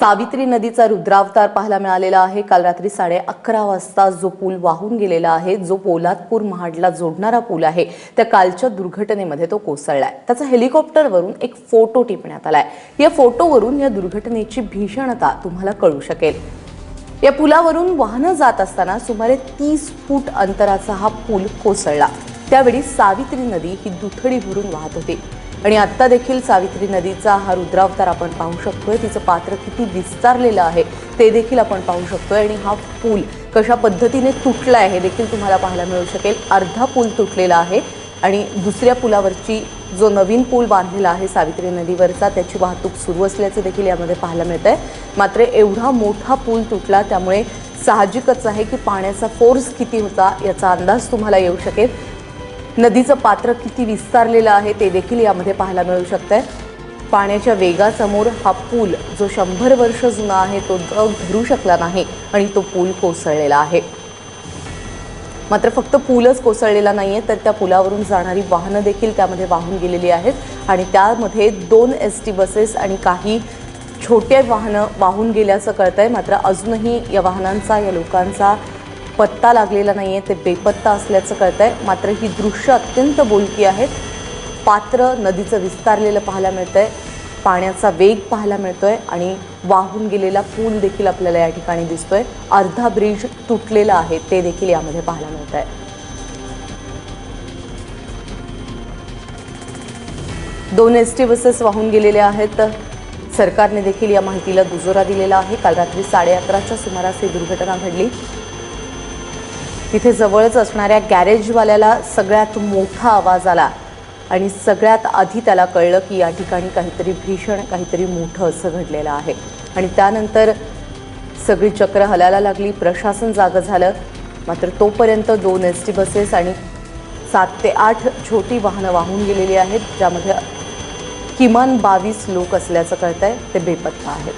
सावित्री नदीचा रुद्रावतार पाहायला मिळालेला आहे. काल रात्री साडे अकरा वाजता जो पूल वाहून गेलेला आहे जो पोलादपूर महाडला जोडणारा पूल आहे त्या कालच्या दुर्घटनेमध्ये तो कोसळलाय. त्याचा हेलिकॉप्टरवरून एक फोटो टिपण्यात आलाय. या फोटोवरून या दुर्घटनेची भीषणता तुम्हाला कळू शकेल. या पुलावरून वाहनं जात असताना सुमारे तीस फूट अंतराचा हा पूल कोसळला. त्यावेळी सावित्री नदी ही दुथडी भरून वाहत होती. आणि आत्ता देखील सावित्री नदीचा हा रुद्रावतार आपण पाहू शकतोय. तिचं पात्र किती विस्तारलेलं आहे ते देखील आपण पाहू शकतोय. आणि हा पूल कशा पद्धतीने तुटला आहे हे देखील तुम्हाला पाहायला मिळू शकेल. अर्धा पूल तुटलेला आहे आणि दुसऱ्या पुलावरची जो नवीन पूल बांधलेला आहे सावित्री नदीवरचा त्याची वाहतूक सुरू असल्याचं देखील यामध्ये पाहायला मिळतं आहे मात्र एवढा मोठा पूल तुटला त्यामुळे साहजिकच आहे की पाण्याचा फोर्स किती होता याचा अंदाज तुम्हाला येऊ शकेल. नदीचं पात्र किती विस्तारलेलं आहे ते देखील यामध्ये पाहायला मिळू शकतंय. पाण्याच्या वेगासमोर हा पूल जो शंभर वर्ष जुना आहे तो जग धरू शकला नाही आणि तो पूल कोसळलेला आहे. मात्र फक्त पूलच कोसळलेला नाही आहे तर त्या पुलावरून जाणारी वाहनं देखील त्यामध्ये वाहून गेलेली आहेत आणि त्यामध्ये दोन एस टी बसेस आणि काही छोटे वाहनं वाहून गेल्याचं आहे मात्र अजूनही या वाहनांचा या लोकांचा पत्ता लागलेला नाही आहे ते बेपत्ता असल्याचं कळतंय. मात्र ही दृश्य अत्यंत बोलकी आहेत पात्र नदीचं विस्तारलेलं पाहायला मिळतं आहे पाण्याचा वेग पाहायला मिळतो आहे आणि वाहून गेलेला पूल देखील आपल्याला या ठिकाणी दिसतो आहे अर्धा ब्रिज तुटलेला आहे ते देखील यामध्ये पाहायला मिळत आहे दोन एस टी बसेस वाहून गेलेल्या आहेत. सरकारने देखील या माहितीला दुजोरा दिलेला आहे. काल रात्री साडे अकराच्या सुमारास ही दुर्घटना घडली. तिथे जवळच असणाऱ्या गॅरेजवाल्याला सगळ्यात मोठा आवाज आला. आणि सगळ्यात आधी त्याला कळलं की या ठिकाणी काहीतरी भीषण काहीतरी मोठं असं घडलेलं आहे. आणि त्यानंतर सगळी चक्र हलायला लागली प्रशासन जागं झालं. मात्र तोपर्यंत दोन एस टी बसेस आणि सात ते आठ छोटी वाहनं वाहून गेलेली आहेत ज्यामध्ये किमान बावीस लोक असल्याचं कळत आहे ते बेपत्ता आहेत.